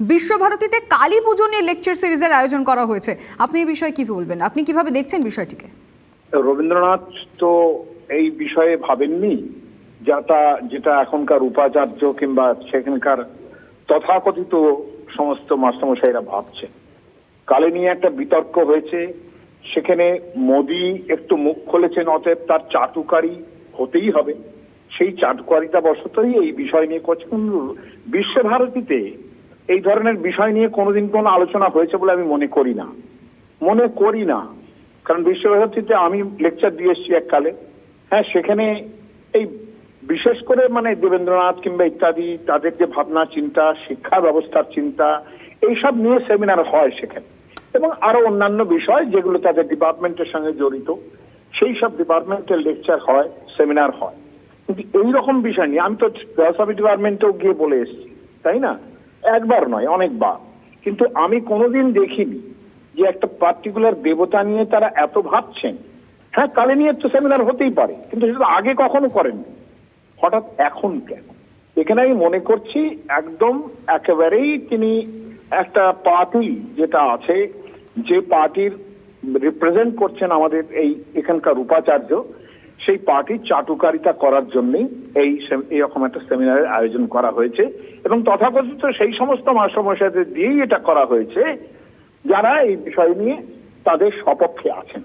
বিশ্বভারতীতে কালী পুজো নিয়ে লেকচার সিরিজের আয়োজন করা হয়েছে। আপনি এই বিষয়ে কি বলবেন? আপনি কীভাবে দেখছেন বিষয়টিকে? রবীন্দ্রনাথ তো এই বিষয়ে ভাবেননি যাটা যেটা এখনকার উপাচার্য কিংবা সেখানকার তথাকথিত সমস্ত মাস্টারমশাইরা ভাবছে কালে নিয়ে একটা বিতর্ক হয়েছে, সেখানে মোদি একটু মুখ খুলেছেন, অতএব তার চাটুকারি হতেই হবে। সেই চাটুকারিতা বশতই এই বিষয় নিয়ে করছেন বিশ্বভারতীতে এই ধরনের বিষয় নিয়ে কোনোদিন কোনো আলোচনা হয়েছে বলে আমি মনে করি না। মনে করি না। কারণ বিশ্বভারতীতে আমি লেকচার দিয়ে এসেছি এককালে। হ্যাঁ সেখানে এই বিশেষ করে মানে দেবেন্দ্রনাথ কিংবা ইত্যাদি, তাদের যে ভাবনা, চিন্তা, শিক্ষা ব্যবস্থার চিন্তা, এইসব নিয়ে সেমিনার হয় সেখানে। এবং আরও অন্যান্য বিষয় যেগুলো তাদের ডিপার্টমেন্টের সঙ্গে জড়িত, সেই সব ডিপার্টমেন্টের লেকচার হয় সেমিনার হয়। কিন্তু এইরকম বিষয় নিয়ে, আমি তো ডিপার্টমেন্টেও গিয়ে বলে এসেছি, তাই না? একবার নয়, অনেকবার। কিন্তু আমি কোনোদিন দেখিনি যে একটা পার্টিকুলার দেবতা নিয়ে তারা এত ভাবছেন। হ্যাঁ কালে নিয়ে তো সেমিনার হতেই পারে, কিন্তু সেটা আগে কখনো করেননি। হঠাৎ এখন কেন? এখানে আমি মনে করছি একদম একেবারেই তিনি একটা পার্টি যেটা আছে, যে পার্টির রিপ্রেজেন্ট করছেন আমাদের এই এখানকার উপাচার্য সেই পার্টির চাটুকারিতা করার জন্যই এই এরকম একটা সেমিনারের আয়োজন করা হয়েছে এবং তথাকথিত সেই সমস্ত মাস্টারমশাইদের দিয়েই এটা করা হয়েছে যারা এই বিষয় নিয়ে তাদের সপক্ষে আছেন।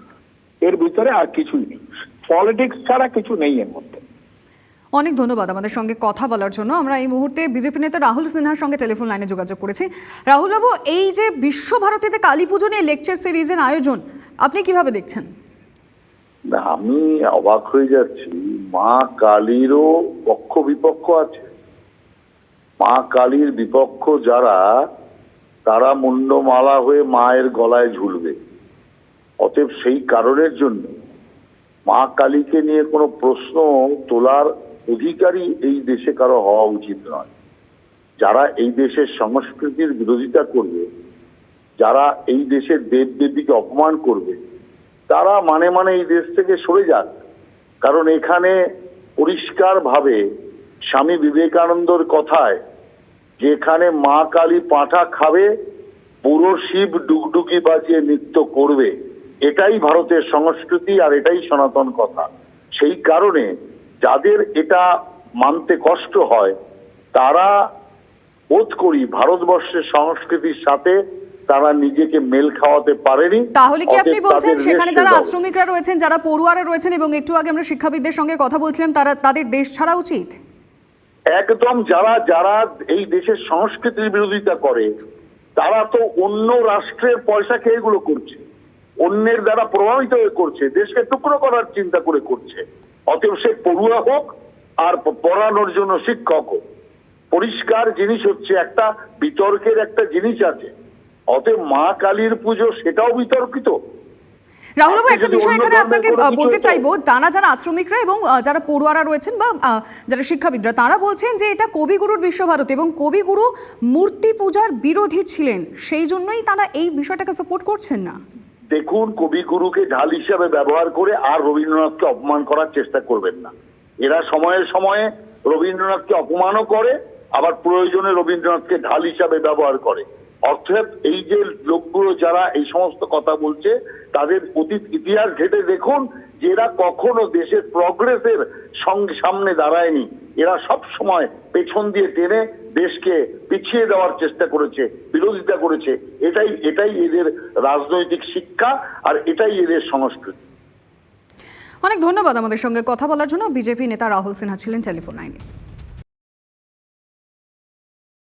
এর ভিতরে আর কিছুই নেই। পলিটিক্স ছাড়া কিছু নেই এর মধ্যে। অনেক ধন্যবাদ আমাদের সঙ্গে কথা বলার জন্য। আমরা এই মুহূর্তে বিজেপি নেতা রাহুল সিনহার সঙ্গে টেলিফোন লাইনে যোগাযোগ করেছি। রাহুল বাবু এই যে বিশ্বভারতীতে কালী পুজো নিয়ে লেকচার সিরিজের আয়োজন, আপনি কীভাবে দেখছেন? না, আমি অবাক হয়ে যাচ্ছি। মা কালীরও পক্ষ বিপক্ষ আছে। মা কালীর বিপক্ষ যারা, তারা মুন্ডমালা হয়ে মায়ের গলায় ঝুলবে। অতএব সেই কারণের জন্য মা কালীকে নিয়ে কোনো প্রশ্ন তোলার অধিকারী এই দেশে কারও হওয়া উচিত নয়। যারা এই দেশের সংস্কৃতির বিরোধিতা করবে, যারা এই দেশের দেব দেবীকে অপমান করবে তারা মানে মানে এই দেশ থেকে সরে যাক। কারণ এখানে পরিষ্কারভাবে স্বামী বিবেকানন্দর কথায় যেখানে মা কালী পাঁঠা খাবে পুরো শিব ডুগডুগি বাজিয়ে নৃত্য করবে, এটাই ভারতের সংস্কৃতি আর এটাই সনাতন কথা। সেই কারণে যাদের এটা মানতে কষ্ট হয়, তারা বোধ করি ভারতবর্ষের সংস্কৃতির সাথে তারা নিজেকে মেল খাওয়াতে পারেনি। তাহলে কি আপনি বলছেন সেখানে যারা আশ্রমিকরা রয়েছেন যারা পড়ুয়ারা রয়েছেন এবং একটু আগে আমরা শিক্ষাবিদদের সঙ্গে কথা বলছিলাম তারা তাদের দেশ ছাড়া উচিত? একদম যারা যারা এই দেশের সংস্কৃতির বিরোধিতা করে তারা তো অন্য রাষ্ট্রের পয়সা খেয়ে এগুলো করছে। অন্যের দ্বারা প্রভাবিত হয়ে করছে দেশকে টুকরো করার চিন্তা করে করছে। অতএব সে পড়ুয়া হোক আর পড়ানোর জন্য শিক্ষক হোক। পরিষ্কার জিনিস হচ্ছে একটা বিতর্কের একটা জিনিস আছে। অতএব মা কালীর পুজো সেটাও বিতর্কিত। রাহুল বাবু একটা বিষয় এখানে আপনাকে বলতে চাইব তারা যারা আশ্রমিকরা এবং যারা পড়ুয়ারা রয়েছেন বা যারা শিক্ষাবিদরা তারা বলছেন যে এটা কবিগুরুর বিশ্বভারতী এবং কবিগুরু মূর্তি পূজার বিরোধী ছিলেন। সেই জন্যই তারা এই বিষয়টাকে সাপোর্ট করছেন না। দেখুন কবিগুরুকে ঢাল হিসাবে ব্যবহার করে আর রবীন্দ্রনাথকে অপমান করার চেষ্টা করবেন না। এরা সময়ে সময়ে রবীন্দ্রনাথকে অপমানও করে আবার প্রয়োজনে রবীন্দ্রনাথকে ঢাল হিসাবে ব্যবহার করে। অর্থাৎ এই যে লোকগুলো যারা এই সমস্ত কথা বলছে, তাদের অতীত ইতিহাস ঘেটে দেখুন যে এরা কখনো দেশের প্রগ্রেসের সঙ্গে সামনে দাঁড়ায়নি। এরা সব সময় পেছন দিয়ে টেনে দেশকে পিছিয়ে দেওয়ার চেষ্টা করেছে, বিরোধিতা করেছে। এটাই এটাই এদের রাজনৈতিক শিক্ষা আর এটাই এদের সংস্কৃতি। অনেক ধন্যবাদ আমাদের সঙ্গে কথা বলার জন্য। বিজেপি নেতা রাহুল সিনহা ছিলেন টেলিফোন লাইনে।